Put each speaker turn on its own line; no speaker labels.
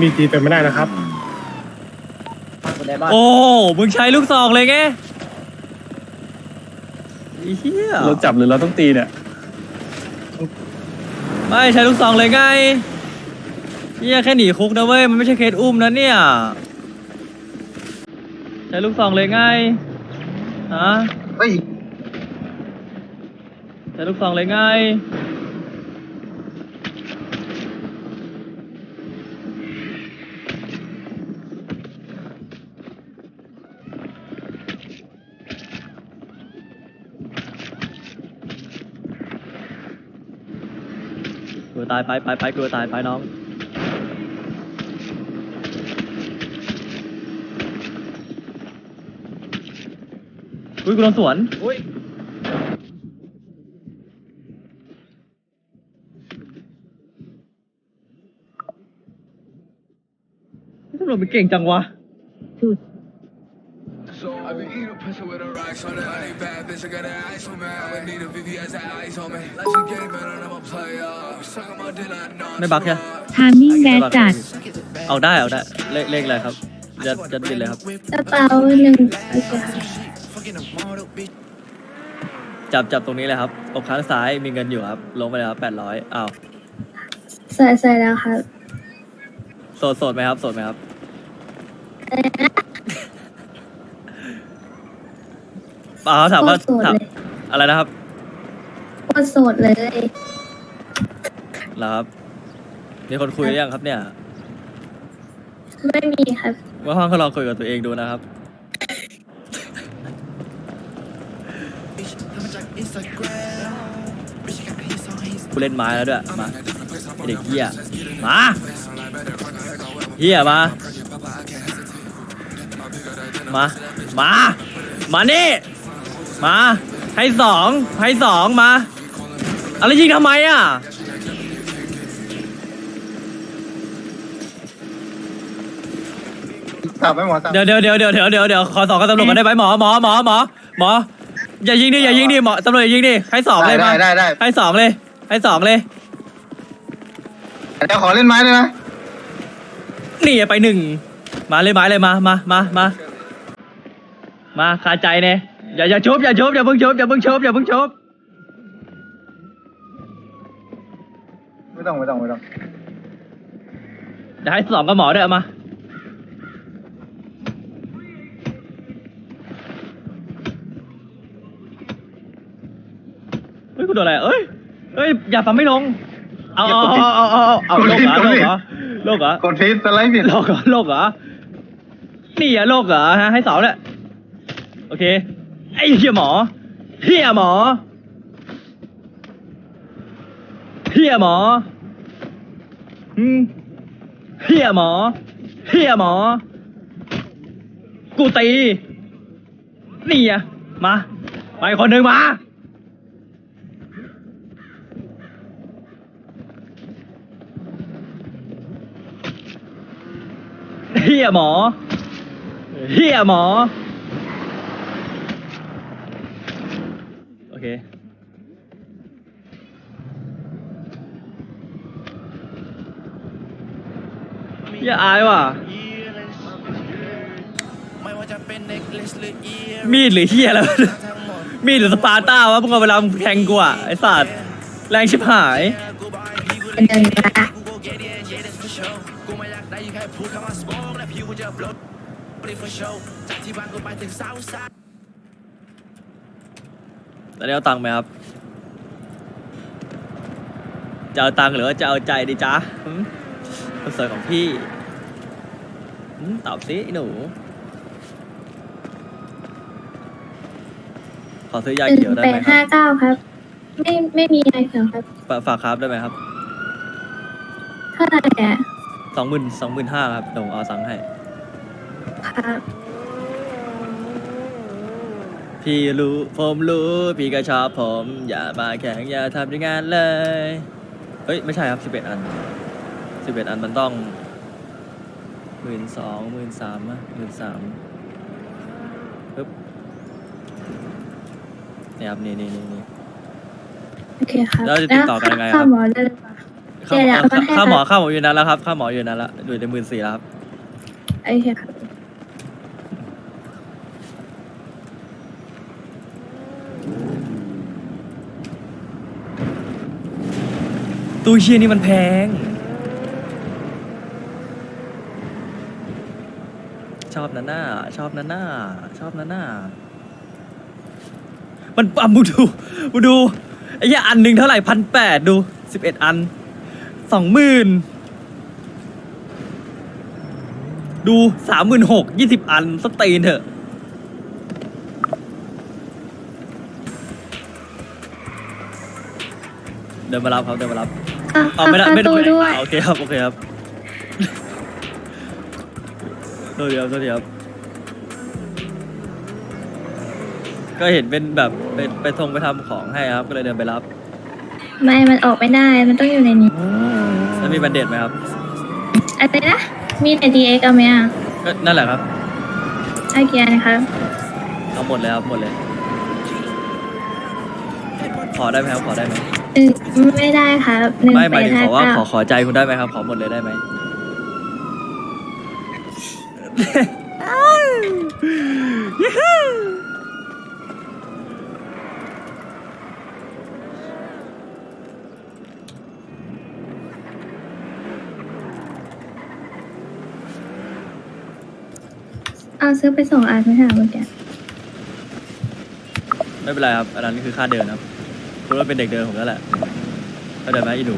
มีทีเป็นไม่ได้นะครับ
คนในบ้าน
โอ้มึงใช้ลูกซองเลยไงไอ้เฮีย
เราจับหรือเราต้องตีเนี่ย
ไม่ใช้ลูกซองเลยไงเฮียแค่หนีคุกนะเว้ย มันไม่ใช่เคสอุ้มนะเนี่ย ใช้ลูกซองเลยไงฮะ
เฮ้ย
ใช้ลูกซองเลยไง ตายไปไปไปกลัวตายไปน้องอุ้ยกูโดนสวน
อุ้ย
ตำรวจมันเก่งจังวะ
So I been eating a pussy with a rocks on it. I ain't bad bitch, I got that ice on me. I need a VVS that ice on me. Let's just get it, man, I'm a player. Suck on my dick like non
ไม่บักใช่
ทามิ่งแบดจัด
เอาได้เอาได้ เลขเลขอะไรครับจะจะบินเลยครับ
กระเป๋าหนึ่งโอเคค่ะ
จับจับตรงนี้เลยครับอกข้างซ้ายมีเงินอยู่ครับ ลงไปเลยครับแปดร้อยอ้าว
ใส่ใส่แล้วครับ
โสดโสดไหมครับโสดไหมครับ
อะไรนะ
เปล่าครับถามว่า
โคตรโสด
ถาม
เลย
อะไรนะครับ
โคตรโสดเลย
เหรอครับมีคนคุยหรือยังครับเนี่ย
ไม่มีครับ
ว่าห้องก็ลองคุยกับตัวเองดูนะครับ กูเล่นไม้แล้วด้วย มาไอ้เด็กเหี้ยมาเหี้ยมา มา มา มานี่ มา ให้สองให้สองมาอะไรยิงทำไมอะ
จับไหมหมอจับ
เดี๋ยวเดี๋ยวเดี๋ยวเดี๋ยวเดี๋ยวเดี๋ยวเดี๋ยวขอสองกับตำรวจกันได้ไหมหมอหมอหมอหมอหมออย่ายิงดิอย่ายิงดิหมอตำรวจอย่ายิงดิให้สอง
ได้
เลยมา
ได้ได้ได้
ให้สองเลย ให้สองเลย
เดี๋ยวขอเล่นไม้ด้วยนะ
นี่ไปหนึ่งมาเลยไม้เลยมามามามา มาคาใจเนี่ยอย่าอย่าชุบอย่าชุบอย่าเพิ่งชุบอย่าเพิ่งชุบอย่าเพิ่งชุบ
ไม่ต้องไม่ต้องไม่ต้อง
เดี๋ยวให้สองกับหมอด้วยเอามา เฮ้ยกูโดนอะไรเอ้ยเอ้ยอย่าฟังไม่ลง เอาเอาเอาเอาเอาเอาเอาโลกเหรอโลกเหรอโลกเหรอ
กดฟีสไลด์ผิด
โลกเหรอโลกเหรอนี่อะโลกเหรอฮะให้เสาเนี่ย โอเค ไอ้เหี้ยหมอเหี้ยหมอเหี้ยหมออืมเหี้ยหมอเหี้ยหมอ กูตี นี่อะมา ไปคนหนึ่งมาเฮียหมอเฮียหมอ โอ เคเฮียอายว่ะมีดหรือเฮียแล้วะมีดหรือสปาร์ต้าวะพวกเราเวลามึงแทงกูอะไอ้สัตว์แรงชิบหาย
เป็นหนึ่งละ
ตอนนี้เอาตังค์ไหมครับ จะเอาตังค์หรือว่าจะเอาใจดีจ๊ะหืมคนสวยของพี่หืมตอบสิไอ้หนู ขอซื้อยา
หนึ่ง
เขียวได้
แป
ไหม
ด
ค
ห้า
รับ
เก้าครับ ไม่ไม่มีอะไรเขียวครับ
ฝากฝากครับได้ไหมครับ
เท่าไหร่อะ
สองหมื่นสองหมื่นห้าครับเดี๋ยวผมเอาตังค์ให้
ครับ
พี่รู้ผมรู้พี่ก็ชอบผม อย่ามาแข่งอย่าทำอย่างนั้นเลย เฮ้ย ไม่ใช่ครับสิบเอ็ดอันสิบเอ็ดอันมันต้องหมื่นสองหมื่นสามอะหมื่นสามปึ๊บนี่ครับนี่นี่นี่นี่
โอเคครับ
แล้วจะติดต่อกันยังไงครับ
เข้าหมอได้เลยปะ
ค่า
เดี๋ยว
หมอ
เอามาให้
ค่าหมอ
ครับ
ค่าหมออยู่นั้นแล้วครับค่าหมออยู่นั้นแล้วอยู่ในหมื่นสี่แล้วครับ
โอเคครับ
ตู้เชียนี่มันแพง ชอบนั่นน่าชอบนั่นน่าชอบนั่นน่ามันปั๊มมึงดูมึงดูไอ้เหี้อันหนึ่งเท่าไหร่พันแปดดูสิบเอ็ดอันสองหมื่นดูสามหมื่นหกยี่สิบอันสตีนเถอะเดินมารับครับเดินมารับ
อะ
เอาไม่ได้
เข้า
ไม่ได้
ตู้
ไม่ได้
ด้วย
อ่าโอเคครับโอเคครับโทษทีครับโทษทีครับก็เห็นเป็นแบบไปไปทงไปทำของให้ครับ ก็เลยเดินไปรับ
ไม่ มันออกไม่ได้ มันต้องอยู่ในนี้
แล้วมีบันเดตไหมครับ
อะไรนะ มีแต่ดีเอ็กเอาไหมอะ
ก็นั่นแหละครับ
ไอเกียร์นะครับ
เอาหมดเลยครับหมดเลย ขอได้ไหมครับขอได้ไหม
หนึ่งไม่ได้ครับหนึ่ง
ไม่ห
แป
มาย
ด
ถึง
ห้า
ขอว่า
เก้า
ขอขอใจคุณได้ไหมครับ ขอหมดเลยได้ไหม
เอาซื้อไปส่งอันไม่ใช่เหรอเมื่อกี้
ไม่เป็นไรครับ อันนั้นคือค่าเดินครับ คุณว่าเป็นเด็กเดินผมแล้วแหละเข้าใจไหมอีหนู